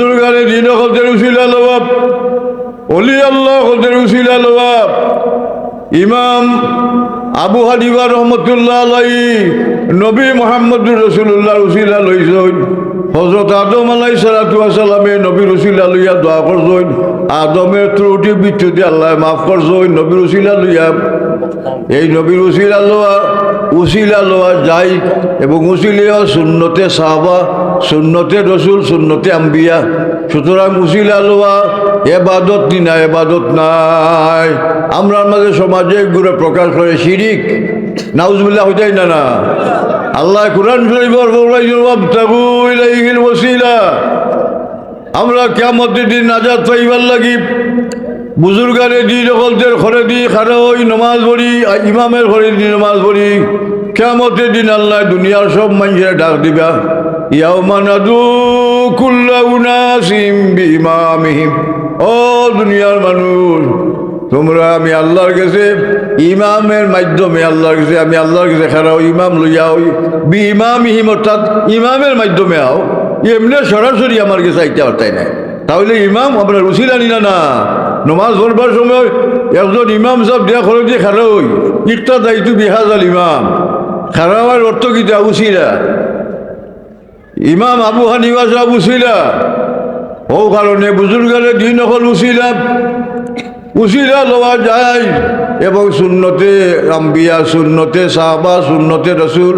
বুজুর্গারে দিন হলদের উসিলা লবাব অলি আল্লাহ হলদের উসিলা লবাব ইমাম আবু হানিফা রহমতুল্লাহ আলাই নবী মোহাম্মদুর রসুল্লাহ উসিলা লইছেন। হজরত আদম আলাই সালাতু সালামে নবী রসিলা লইয়া দোয়া করছেন। আদমের ত্রুটি বিচ্ছুতি আল্লাহ মাফ করছেন নবী রসিলা লইয়া এই নবীর উসিলা লোয়া উসিলা লোয়া যাই, এবং উসিলিয়া সুন্নতে সাহাবা, সুন্নতে রসুল, সুন্নতে আম্বিয়া। সুতরাং উসিলা লোয়া, এবাদত নি না, এবাদত নাই। আমরা আমাদের সমাজে ঘুরে প্রকাশ করে শিরিক। নাউজবিল্লাহ হইতাই না না। আল্লাহ কোরআন আমরা কেমতের দিন নাজাত পাইবার লাগি। বুজুর্গারে দি সকলদের ঘরে দি খারে ওই নমাজ পড়ি ইমামের ঘরে দি নমাজ পড়ি। কেমতের দিন আল্লাহ দুনিয়ার সব মানুষের ডাক দিবা। ইয়াউমানাদু কুল্লা উনাসিম বিমামিহিম ও দুনিয়ার মানুষ, তোমরা আমি আল্লাহর কাছে, ইমামের মাধ্যমে আল্লাহর কাছে, আমি আল্লাহর কাছে খারাও ইমাম লইয়া ওই বি ইমামিহিম অর্থাৎ ইমামের মাধ্যমে আও। এমনি সরাসরি আমার কাছে আইতে পারতাই না তাহলে ইমাম আপনার উচিত আনি না না? নমাজ পড়বার সময় একজন ইমাম সব দেয়া খরচ দিয়ে খারা হই। ইটা দায়িত্ব বিহাজ আল ইমাম। খারাবার অর্থ কিটা উচিরা ইমাম আবু হানিফা সাহেব উচিলা ও কারণে বুজুর্গারে দিন অকল উচিলা উচিলা লওয়া যায় এবং শূন্যতে আম্বিয়া শূন্যতে সাহাবা শূন্যতে রসুল,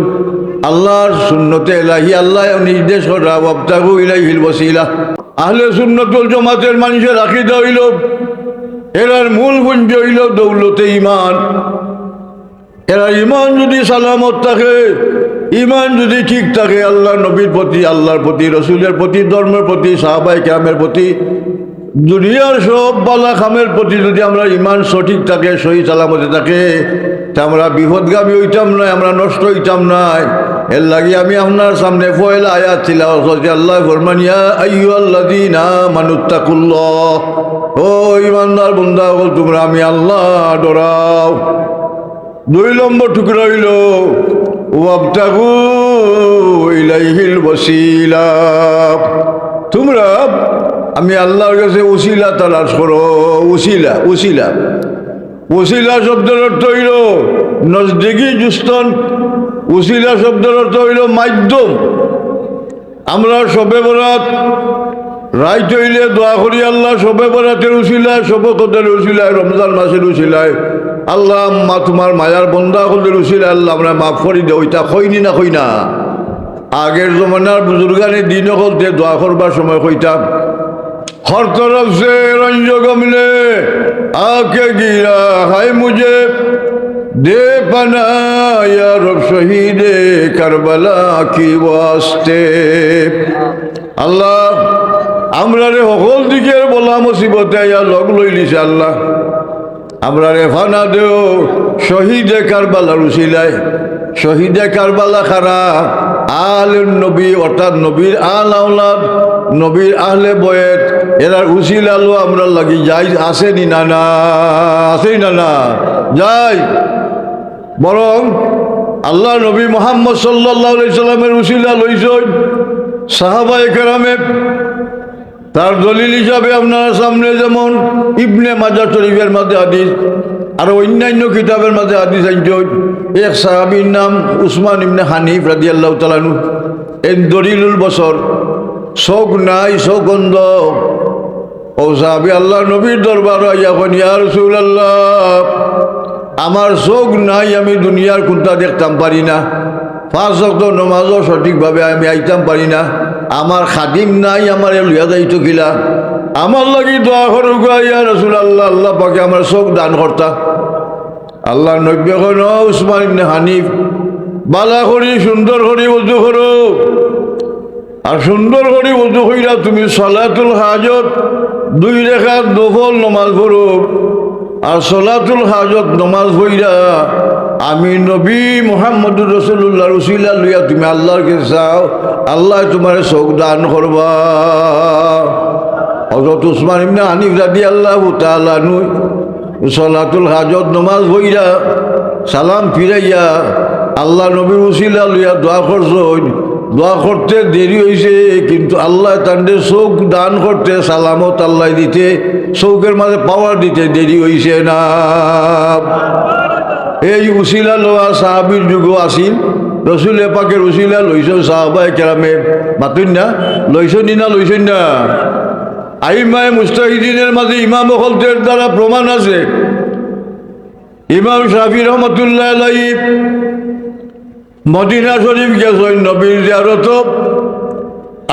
আল্লাহর শূন্যতে এলাহি, আল্লাহ নির্দেশ করা বক্তাগু ইলাইহিল বসিলা আহলে সুন্নতুল জমাতের মানুষের রাখি হইল, এরার মূল গুঞ্জ হইল দৌলতে ইমান এরা ইমান যদি সালামত থাকে ইমান যদি ঠিক থাকে আল্লাহ নবীর প্রতি, আল্লাহর প্রতি, রসুলের প্রতি, ধর্মের প্রতি সাহাবাই ক্যামের প্রতি, দুনিয়ার সব বালা খামের প্রতি যদি আমরা ইমান সঠিক থাকে, সহি সালামতে থাকে, তা আমরা বিপদগামী হইতাম না, আমরা নষ্ট হইতাম না। এর লাগে আমি আপনার সামনে ফয়লা আয়াত ছিল আল্লাহ ফরমানিয়া আইয়ু আল্লাহ দিনা মানুত্তাকুল্লাহ ও ইমানদার বন্ধা বল তোমরা আমি আল্লাহ ডরাও দুই নম্বর টুকরা হইল, ওয়াবতাগু ইলাইহিল ওয়াসিলা। তোমরা, আমি আল্লাহর কাছে উসিলা তালাশ করো। উসিলা উসিলা উসিলা শব্দের অর্থ হইল নজদিকি জুস্তন। উসিলা শব্দের অর্থ হইল মাধ্যম। আমরা সবে বরাত, রায় চইলে দোয়া করি আল্লাহ সবে বরাতের উশিলায় শবকতের উসিলায়, রমজান মাসের উসিলায়। আল্লাহ মা তোমার মায়ার বন্ধা কদের উশিলায় আল্লাহ আমরা মাফ করি দে, ওইটা খইনি না খই না। আগের জমানার বুজুর্গানে দিন কলতে দোয়া করবার সময় কইতাম, হর তরফ সে রঞ্জ গমলে আকে গিরা হাই মুজে دے پنا یا رب شہید کربلا کی واسطے আল্লাহ, আমরা রে সকল দিকে বলা মুসিবতে ইয়া লগ লই লিছে আল্লাহ। আমরা রে ফানা দেও শহীদে কারবালা রুসিলায় শহীদে কারবালা খারা আল নবী, অর্থাৎ নবীর আল আওলাদ, নবীর আহলে বয়েত, এরার উসিল আলো আমরা লাগি যাই, আসেনি না না আসেনি না না, যাই। বরং আল্লাহ নবী মোহাম্মদ সাল্লাহ সাল্লামের উচিলা লইছেন। সাহাবাই কেরামে তার দলিল হিসাবে আপনার সামনে যেমন ইবনে মাজা শরীফের মাঝে আদিস আর অন্যান্য কিতাবের মাঝে আদিস আইন এক সাহাবির নাম উসমান ইবনে হানিফ রাজি আল্লাহ তালানু এই দলিলুল বছর, শোক নাই শোকন্দ ও সাহাবি আল্লাহ নবীর দরবার ইয়া রসুল আল্লাহ আমার চোখ নাই, আমি দুনিয়ার কোনটা দেখতাম পারি না। পাঁচ অক্ট নমাজও সঠিকভাবে আমি আইতাম পারি না। আমার খাদিম নাই, আমার লইয়া যাইতো গিলা আমার লাগি দোয়া করুক ইয়া রসুল আল্লাহ আল্লাহ পাকে আমার চোখ দান কর্তা। আল্লাহ নব্য এখন উসমান ইবনে হানিফ, বালা করি, সুন্দর করি উজু করো। আর সুন্দর করে উজু কইরা তুমি সলাতুল হাজত, দুই রেখা দফল নমাজ পড়ো। আর সলাতুল হাজত নমাজ পড়িরা আমি নবী মোহাম্মদুর রসুল্লাহ রসুল্লাহ লইয়া তুমি আল্লাহর কাছে চাও আল্লাহ তোমার চোখ দান করবা। হজরত উসমান ইবনে হানিফ রাদি আল্লাহ তাআলা নুই সলাতুল হাজত নমাজ পড়িরা সালাম ফিরাইয়া আল্লাহ নবী উসিলা লইয়া দোয়া করছ দোয়া করতে দেরি হয়েছে কিন্তু আল্লাহ তাদের চোখ দান করতে, সালামত আল্লাহ দিতে চৌকের মাঝে পাওয়ার দিতে দেরি হয়েছে না। এই উশিলা লোয়া সাহাবির যুগ আসিল। রসুল এপাকের উশিলা লইছ সাহাবাই কেরামে মাতুন না? লইছন না লইছন না? আইমায় মুস্তাহিদিনের মাঝে ইমাম হলদের দ্বারা প্রমাণ আছে। ইমাম শাফি রহমতুল্লাহ আলাই মদিনা শরীফ গেছেন নবীর জিয়ারত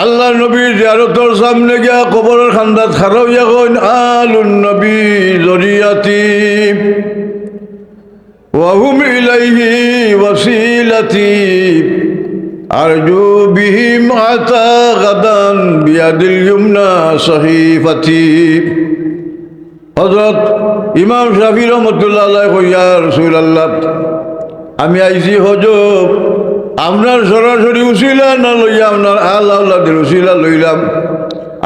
আল্লাহ নবীর জিয়ারতর সামনে গিয়া কবরের খান্দাত খারাপ এখন আলুন নবী জরিয়াতি وهم إليه وسيلتي أرجو بهم عطا غدا بيد اليمنى صحيفتي হজরত ইমাম শাফি রহমতুল্লাহ আল্লাহ কইয়া রসুল আল্লাহ আমি আইছি হজব। আপনার সরাসরি উচিলা না লইয়া আপনার আল আল্লাহদের উচিলা লইলাম।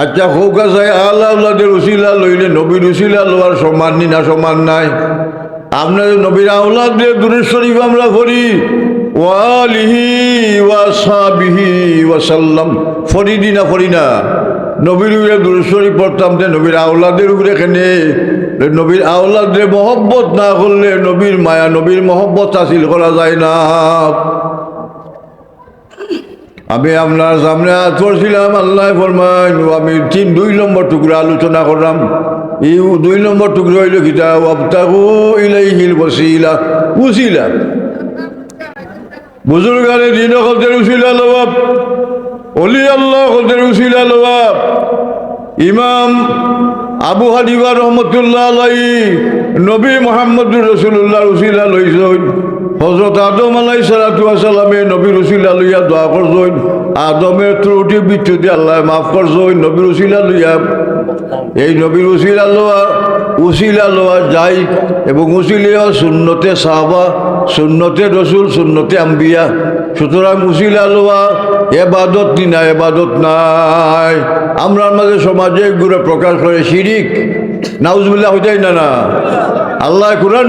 আচ্ছা খৌকা চাই আল আল্লাহদের উচিলা লইলে নবীর উচিলা লওয়ার সমান নি না সমান নাই? আপনার নবীর আউলাদের দূরের শরীফ আমরা করি ওয়ালিহি ওয়াসাবিহি ওয়াসাল্লাম ফরি না নবীর উপরে দূরের শরীফ পড়তাম যে নবীর আউলাদের উপরে এখানে নবীর আউলাদের মহব্বত না করলে নবীর মায়া, নবীর মহব্বত হাসিল করা যায় না। আমি আপনার সামনে হাত করছিলাম আল্লাহ ফরমান আমি তিন, দুই নম্বর টুকরা আলোচনা করলাম। এই দুই নম্বর টুকরো হইল বসিলা উসিলা বুজুর্গারে দিন হলদের উসিলা লবাব অলি আল্লাহ হলদের উসিলা লবাব ইমাম আবু হানিফা রহমতুল্লাহ আলাই নবী মোহাম্মদুর রসুল্লাহ উসিলা লইছেন। হজরত আদম আলাই সালাতামে নবীর উসিলা লইয়া দোয়া করছেন। আদমের ত্রুটি বিচ্ছুতি আল্লাহ মাফ করছেন নবীর উসিলা লইয়া। এই নবীর উসিলা লোয়া উসিলা লোয়া যাই এবং উসিলিয়া শূন্যতে সাহবা শূন্যতে রসুল শূন্যতে আম্বিয়া। সুতরাং উসিলা লোয়া, এবাদত নি না, এবাদত নাই। আমরা আমাদের সমাজে গুলো প্রকাশ করে শিরিক। নাউজবিল্লাহ হইতাই না না। আল্লাহ কোরআন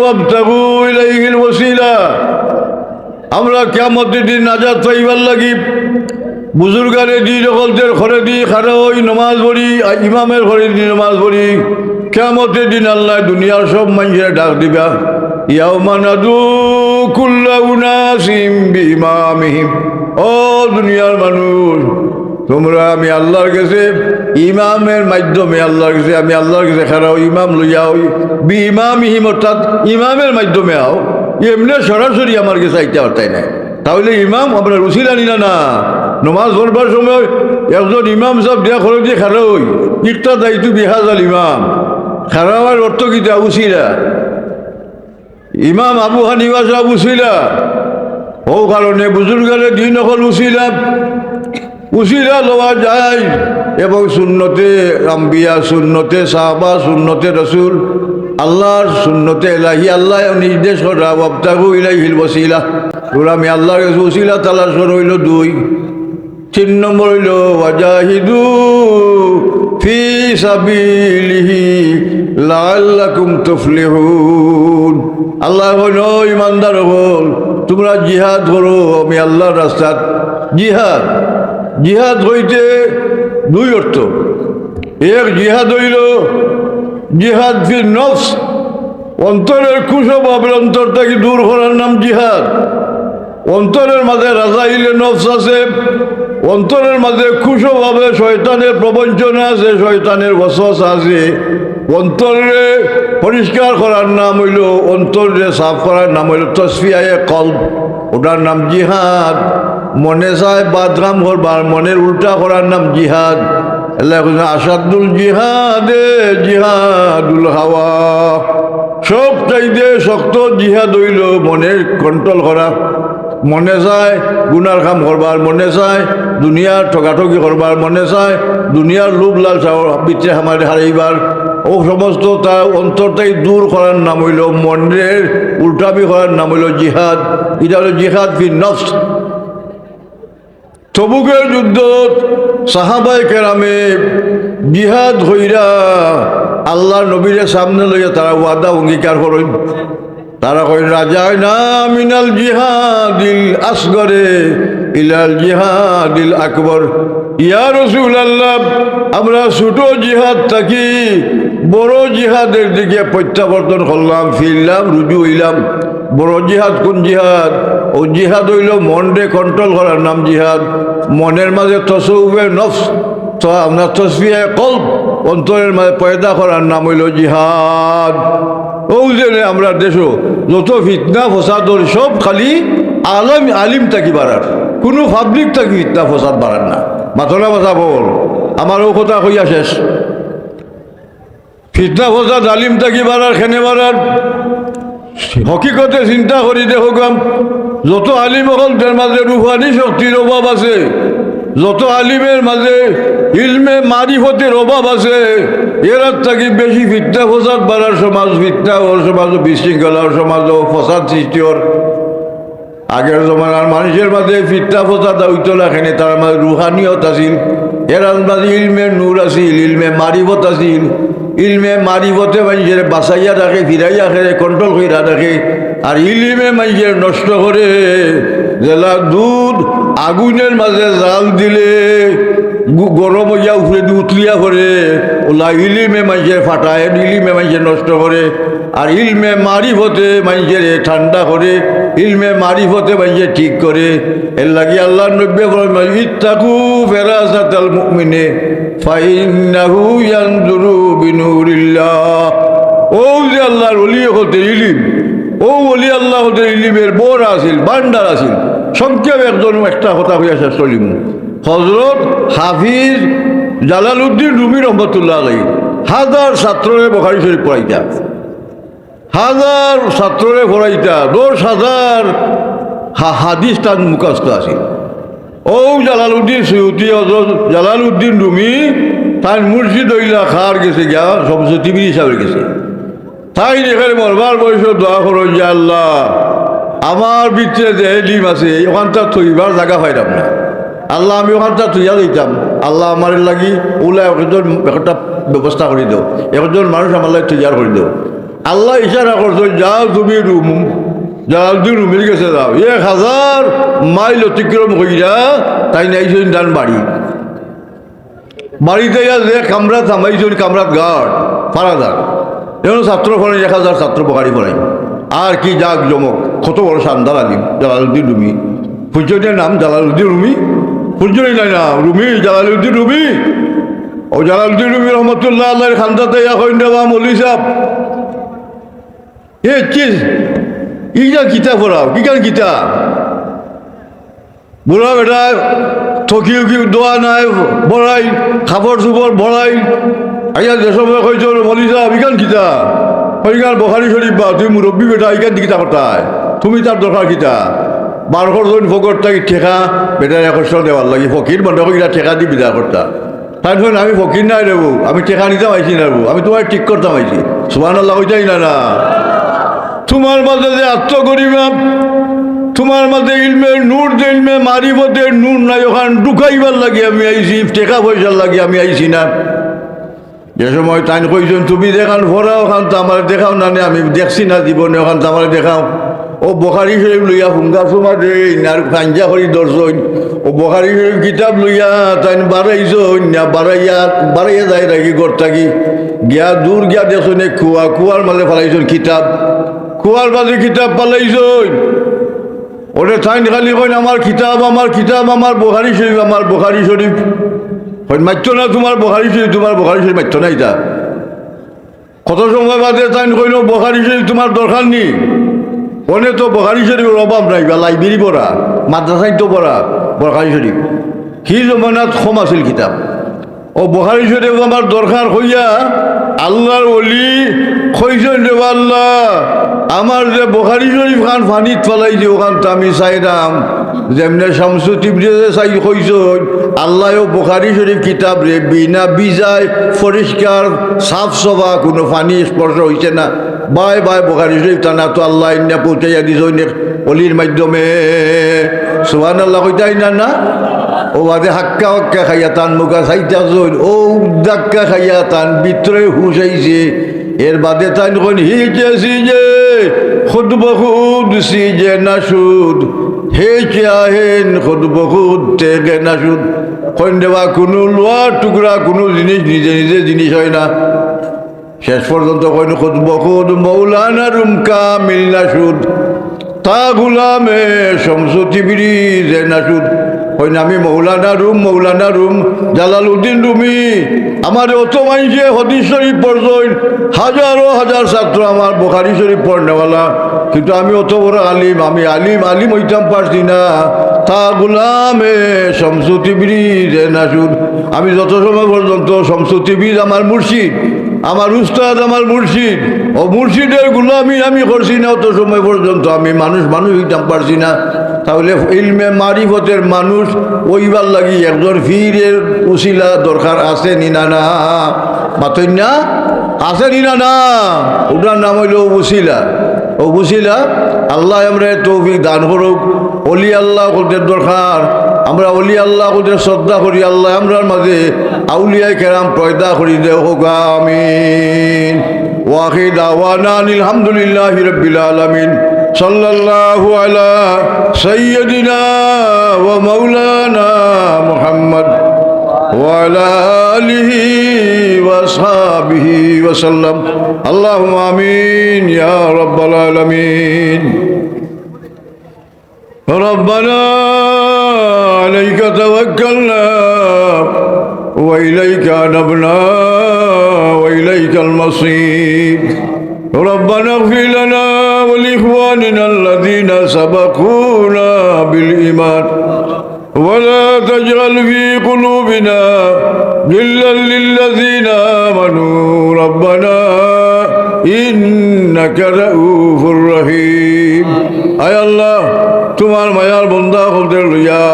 ওয়াবতাগু ইলাইহিল ওয়াসিলা। আমরা কিয়ামতের দিন নাজাত পাইবার লাগি। বুজুর্গারে দি সকলদের ঘরে দি, খারে ওই নমাজ পড়ি ইমামের ঘরে দি নমাজ পড়ি। কেমতের দিন আল্লাহ দুনিয়ার সব মানুষের ডাক দিবা। ইয়াউমানাদু দুনিয়ার মানুষ, তোমরা আমি আল্লাহর কাছে ইমামের মাধ্যমে আল্লাহর কাছে, আমি আল্লাহর কাছে খারাও ইমাম লইয়া বি ইমামিহিম অর্থাৎ ইমামের মাধ্যমে আও। এমনি সরাসরি আমার কাছে আইতে পারতাই না তাহলে ইমাম আপনার উচিলা নিলা না নমাজ পড়বার সময় একজন ইমাম সব দিয়া খরচ খারা হই। ইটা দায়িত্ব বিহাজ ইমাম খারাবার অর্থ কিতা উচিলা ইমাম আবু হানিফা সাহেব উচিলা ও কারণে বুজুর্গারে দিন অকল উচিলা উচিলা লওয়া যায় এবং শূন্যতে আম্বিয়া শূন্যতে সাহাবা শূন্যতে রসুল, আল্লাহর শূন্যতে এলাহি, আল্লাহ নির্দেশ করা বক্তাবু ইলাইহিল বসিলা তোর আমি আল্লাহর তালার সর হইল দুই। তিন নম্বর হইল ওয়াজাহিদু ফি সাবিলিহি লাআল্লাকুম তুফলিহুন। আল্লাহ হইল ইমানদার হল, তোমরা জিহাদ করো, আমি আল্লাহর রাস্তাত জিহাদ জিহাদ হইতে দুই অর্থ। এক জিহাদ হইল জিহাদ ফির নফস, অন্তরের কুশভাবের অন্তর থেকে দূর করার নাম জিহাদ। অন্তরের মাঝে রাজাইলে নফস আছে অন্তরের মাঝে খুশভাবে শয়তানের প্রবঞ্চনা আছে, শয়তানের বসবাস আছে। অন্তরে পরিষ্কার করার নাম হইল, অন্তরে সাফ করার নাম হইল তসফিয়ায় কল ওটার নাম জিহাদ। মনে চায় বাদরাম করবার মনের উল্টা করার নাম জিহাদ। আসাদুল জিহাদে জিহাদুল হাওয়া। সব চাইতে শক্ত জিহাদ হইল মনের কন্ট্রোল করা। মনে চায় গুনার কাম করবার মনে চায় দুনিয়ার ঠকাঠকি করবার মনে চায় দুনিয়ার লোভ লাল ভিতরে আমার হারাইবার ও সমস্ত তার অন্তরটাই দূর করার নাম হইল মনের উল্টামি করার নাম হইল জিহাদ। এটা হলো জিহাদ ফি নফস। তবুকের যুদ্ধ সাহাবাই কেরামে জিহাদ হইরা আল্লাহ নবীরে সামনে লইয়া তারা ওয়াদা অঙ্গীকার করেন তারা কই রাজা না মিনাল জিহাদিল আসগরে, ইলাল জিহাদিল আকবর। ইয়া রসুল আল্লাহ আমরা ছোট জিহাদ থাকি, বড় জিহাদের দিকে প্রত্যাবর্তন করলাম, ফিরলাম, রুজু হইলাম। বড় জিহাদ কোন জিহাদ? ও জিহাদ হইল মনরে কন্ট্রোল করার নাম জিহাদ। মনের মাঝে তসৌবে নফস, তো আপনার তসবিয়ে কল্প অন্তরের মাঝে পয়দা করার নাম হইল জিহাদ। ও জেনে আমরা দেশও যত ফিতনা ফসাদর সব খালি আলম আলিম থাকি বাড়ার? কোনো পাবলিক থাকি ফিতনা, ফসাদ বাড়ার না। মাথলা মাথা বল। আমার ও কথা কইয়া শেষ। ফিতনা, ফসাদ, আলিম থাকি বাড়ার খেনে বাড়ার? হকিকতে চিন্তা করি দেখো যত আলিম হল তার মাঝে রুহানি শক্তির অভাব আছে। যত আলিমের মাঝে ইলমে মারিফতের অভাব আছে এরার থাকি বেশি ফিতনা ফসাদ বাড়ার সমাজ ফিতনা ওর সমাজ বিশৃঙ্খলার সমাজ ও ফসাদ সৃষ্টি ওর আগের জমানার মানুষের মাঝে ফিতনা ফসাদ হইতো না এখানে তার মাঝে রুহানিয়ত আছিল এরার মাঝে ইলমে নূর আছিল, ইলমে মারিফত আছিল। ইলমে মারিফতে মানুষের বাঁচাইয়া রাখে, ফিরাইয়া রাখে কন্ট্রোল কইরা রাখে। আর ইলিমে মানুষের নষ্ট করে জেলা দুধ আগুনের মাঝে জাল দিলে গরম হইয়া উঠে উতলিয়া করে, ওলা ইলিমে মানুষের ফাটায়, ইলিমে মানুষের নষ্ট করে। আর ইলমে মারিফতে মানুষের ঠান্ডা করে, ইলমে মারিফতে মানুষের ঠিক করে। এর লাগি আল্লাহ নব্বে ইত্তাকু ফেরাসাতাল মুমিনে, ফাইন্নাহু ইয়ানজুরু ও যে আল্লাহর অলি হতে ইলিম ও অলি আল্লাহ ইলিমের বোর আছিল বান্ডার আছিল, সংক্ষেপ একজন একটা কথা হইয়া শেষ করিম হজরত হাফিজ জালালউদ্দিন রুমি রহমতুল্লাহ আলাই হাজার ছাত্ররে বখারি শরীফ পড়াইতা। হাজার ছাত্ররে পড়াইতা, দশ হাজার হাদিস তার মুখস্থ আছিল। ও জালালউদ্দিন সৈয়দি হজরত জালালউদ্দিন রুমি, তার মুর্শিদ হইলা খার গেছে গিয়া, সবচেয়ে টিভি হিসাবে গেছে। তাই এখানে মরবার বয়স দোয়া করো যে আল্লাহ, আমার ভিতরে যে ডিম আছে ওখানটা থইবার জায়গা পাইতাম না আল্লাহ, আমি ওখানটা থইয়া দিতাম আল্লাহ আমার লাগি ওলা একজন একটা ব্যবস্থা করে দাও। একজন মানুষ আমার লাগে তৈয়ার করে দাও। আল্লাহ ইশারা করছ, যাও তুমি রুম জালালদি রুমের গেছে যাও। এক হাজার মাইল অতিক্রম কইরা তাই নাইছেন ডান বাড়ি। বাড়িতে যে কামরাত থামাইছেন কামরাত গার্ড, ফারাদার। এখন ছাত্র পড়াই এক হাজার ছাত্র পকারি পড়াই আর কি যাক জমক, কত বড় শানদার আলিম। জালালুদ্দিন রুমি। ফুলজনের নাম জালালুদ্দিন রুমি। ফুলজনের নাই না রুমি জালালুদ্দিন রুমি। ও জালালুদ্দিন রুমি রহমতুল্লাহ আল্লাহর খান্দাতে এখন দেওয়া মলি সাহ এ কি ইটা কিতাব পড়াও কি কার কিতাব? বুড়া বেটা থকি উকি দোয়া নাই, বড়াই খাবার চুপর বড়াই। আইয়া যে সময় কইছ মলি সাহেব ইকান কিতা? ওইখান বখারি শরীফ বা? তুই মুরব্বী বেটা ইকান কিতা কথায় তুমি তার দরকার কিতা? বারোশো জন ফকর তাকে ঠেকা, বেটার একশ দেওয়ার লাগে। ফকির বন্ধ করে ঠেকা দি বিদা করতা। তাই ধরুন আমি ফকির নাই রেবু আমি ঠেকা নিতাম আইছি না রেবু আমি তোমার ঠিক করতাম আইছি সুবান আল্লাহ হইতাই না না। তোমার মাঝে যে আত্মগরিমা, তোমার মাঝে ইলমের নূর, যে ইলমে মারিফতের নূর নাই, ওখান ঢুকাইবার লাগে আমি আইছি টেকা পয়সার লাগে আমি আইছি না। যে সময় তাই কইছেন, তুমি দেখান ভরা ওখান তো আমার দেখাও না আমি দেখছি না জীবনে, ওখান তো আমার দেখাও। ও বখারি শরীফ লইয়া হুঙ্গা সুমা দে আর ফাঞ্জা করি দর্শন ও বখারি শরীফ কিতাব লইয়া তাই বাড়াইছন না বাড়াইয়া বাড়াইয়া যায় রাখি ঘর থাকি গিয়া দূর গিয়া দেখুন কুয়া, কুয়ার মাঝে ফেলাইছন কিতাব। কুয়ার মাঝে কিতাব পালাইছন ওরে ঠাইন খালি কইন, আমার কিতাব আমার কিতাব, আমার বোখারি শরীফ, আমার বোখারি শরীফ। মাত্য না, তোমার বোখারি শরীফ তোমার বোখারি শরীফ মাত্য না এটা কত সময় বাদে তাই কইন বোখারি শরীফ তোমার দরকার নেই। ওনে তো বোখারি শরীফের অভাব নাই বা লাইব্রেরি পড়া মাদ্রাসাই তো পড়া বোখারি শরীফ সি জমানাত কম আছিল কিতাব। ও বোখারি শরীফ আমার দরকার হইয়া আল্লাহর অলি কইছেন রে আল্লাহ, আমার যে বোখারি শরীফ খান ফানিত ফেলাই যে ওখান তো আমি চাইলাম যেমনে শামসু টিবরে যে চাই কইছেন আল্লাহও বোখারি শরীফ কিতাব রে, বিনা বিজায় পরিষ্কার, সাফ সভা, কোনো ফানি স্পর্শ হইছে না। বাই বাই বোখারি শরীফ টানা তো আল্লাহ ইন্না পৌঁছাইয়া দিছ অলির মাধ্যমে। সুহান আল্লাহ কইতাই না না? ও বাদে হাক্কা হাক্কা খাইয়া তান মুখা জৈন ও দাক্কা খাইয়া তান ভিতরে হুশ আইছে। এর বাদে তাই কোন হিচে সিজে খুদ বখুদ সিজে নাসুদ। হেচে আহেন খুদ বখুদ, তেগে নাসুদ। কইন দেওয়া কোনো লোয়ার টুকরা, কোনো জিনিস, নিজে নিজে জিনিস হয় না। শেষ পর্যন্ত কইন, খুদ বখুদ মৌলানা রুমকা মিল নাসুদ। তা গুলামে শমসতি বিরি যে নাসুদ। কইন আমি মৌলানা রুম মৌলানা রুম জালাল উদ্দিন রুমি। আমার অত মাইছে হদিস শরীফ পড়ছই হাজারো হাজার ছাত্র আমার বোখারি শরীফ পড়নেওয়ালা। কিন্তু আমি অত বড় আলিম, আমি আলিম আলিম হইতাম পারছি না। তা গুলামে শমসতি বিরি যে নাসুদ আমি যত সময় পর্যন্ত শমসতি বীর আমার মুর্শিদ, আমার উস্তাদ আমার মুর্শিদ, ও মুর্শিদের গুলামি আমি করছি না, অত সময় পর্যন্ত আমি মানুষ মানুষ হইতাম পারছি না। তাহলে ইলমে মারিফতের মানুষ ওইবার লাগি একজন ফিরের উশিলা দরকার আছে নি না মাতই না? আছে নি না ওটার নাম হইল উশিলা ও বুঝিলা আল্লাহ আমরা তৌফিক দান করুক। অলি আল্লাহ করতে দরকার। আমরা অলি আল্লাহ করতে শ্রদ্ধা করি। আল্লাহ আমরার মাঝে আউলিয়ায় কেরাম পয়দা করি। দে হোক, আমিন। ওয়াহিদ আওয়ানা আলহামদুলিল্লাহ রব্বিল আলামিন। صلى الله على سيدنا ومولانا محمد وعلى آله وأصحابه وسلم اللهم آمين يا رب العالمين ربنا عليك توكلنا وإليك أنبنا وإليك المصير ربنا اغفر لنا ولإخواننا الذين سبقونا بالإيمان ولا تجعل في قلوبنا غلا للذين آمنوا ربنا إنك رؤوف رحيم আয় আল্লাহ তোমার মায়ার বন্ধা হতে লইয়া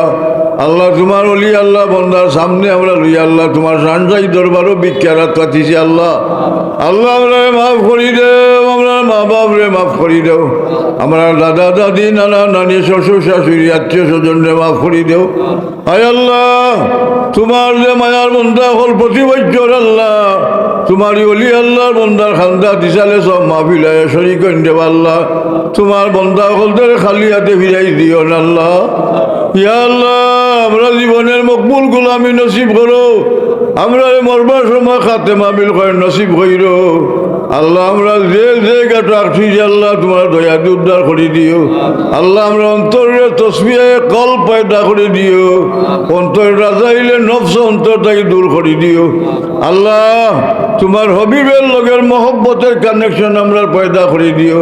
আল্লাহ তোমার অলি, আল্লাহ বন্দার সামনে আমরা লইয়া আল্লাহ তোমার সানসাই দরবারও বিখ্যাত পাঠিয়েছি আল্লাহ। আল্লাহ আমরা মাফ করি দেও, আমরা মা বাপ রে মাফ করি দেও। আমরা দাদা, দাদি, নানা, নানি, শ্বশুর, শাশুড়ি, আত্মীয় স্বজনরে মাফ করি দেও। আয় আল্লাহ, তোমার যে মায়ার বন্ধা হল প্রতি বছর আল্লাহ। তোমারই অলি, আল্লাহর বন্দার খান্দা দিশালে সব মাহফিলায় শরিক দেব আল্লাহ। তোমার বন্ধা হলদের খালি হাতে ফিরাই দিও আল্লাহ। আল্লাহ আমরা জীবনের মকবুল গোলামি নসিব করো। আমরা মরবার সময় খাতে মাবিল করে নসিব কইর আল্লাহ, আমরা যে যে গাটো যে আল্লাহ তোমার দয়া উদ্ধার করে দিও। আল্লাহ, আমরা অন্তরে তসবিয়ে কল পয়দা করে দিও। অন্তর রাজাইলে নফস অন্তর থেকে দূর করে দিও। আল্লাহ, তোমার হবিবের লগের মহব্বতের কানেকশন আমরা পয়দা করে দিও।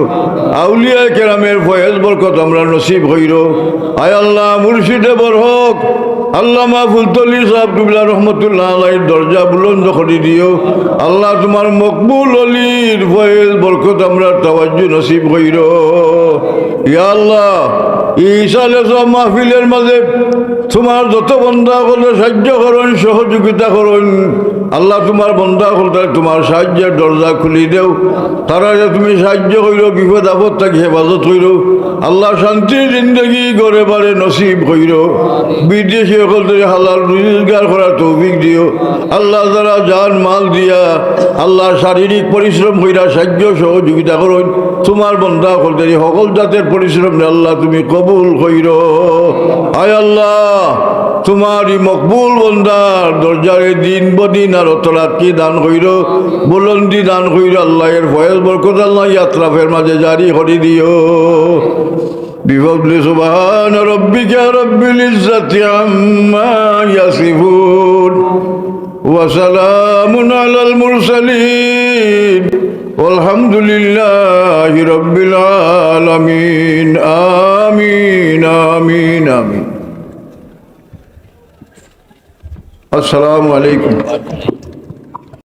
আউলিয়া কেরামের ফয়েজ বরকত আমরা নসিব হইর আয় আল্লাহ, মুর্শিদে বরহক আল্লামা ফুলতলি সাহেব কুবলা রহমতুল্লাহ আলাইর দরজা বুলন্দ করে দিও। আল্লাহ তোমার মকবুল অলির ফয়েজ বরকত আমরা তাওয়াজ্জু নসিব হইর ইয়া আল্লাহ ঈশালে সব মাহফিলের মাঝে তোমার যত বন্ধা করলে সাহায্য করুন, সহযোগিতা করুন। আল্লাহ তোমার বন্ধা করতে তোমার সাহায্যের দরজা খুলি দেও। তারা যে তুমি সাহায্য কইর বিপদ আপদ তাকে হেফাজত কইর আল্লাহ শান্তির জিন্দগি গড়ে বারে নসিব কইর বিদেশি সকলদের হালাল রোজগার করার তৌফিক দিও। আল্লাহ যারা জান, মাল দিয়া আল্লাহ শারীরিক পরিশ্রম কইরা সাহায্য সহযোগিতা করুন, তোমার বন্ধা করতে সকল জাতের পরিশ্রম আল্লাহ তুমি কবুল কইর। আয় আল্লাহ! তোমারই মকবুল বন্দার দরজারে দিন বদিন আর অতরাত্রি দান কইর বুলন্দি দান কইর আল্লাহ এর ফয়েজ বরকত আল্লাহ ইয়াত্রাফের মাঝে জারি করে দিও بفضل سبحان ربك رب العزة عما يصفون وسلام على المرسلين والحمد لله رب العالمين آمين آمين آمين السلام عليكم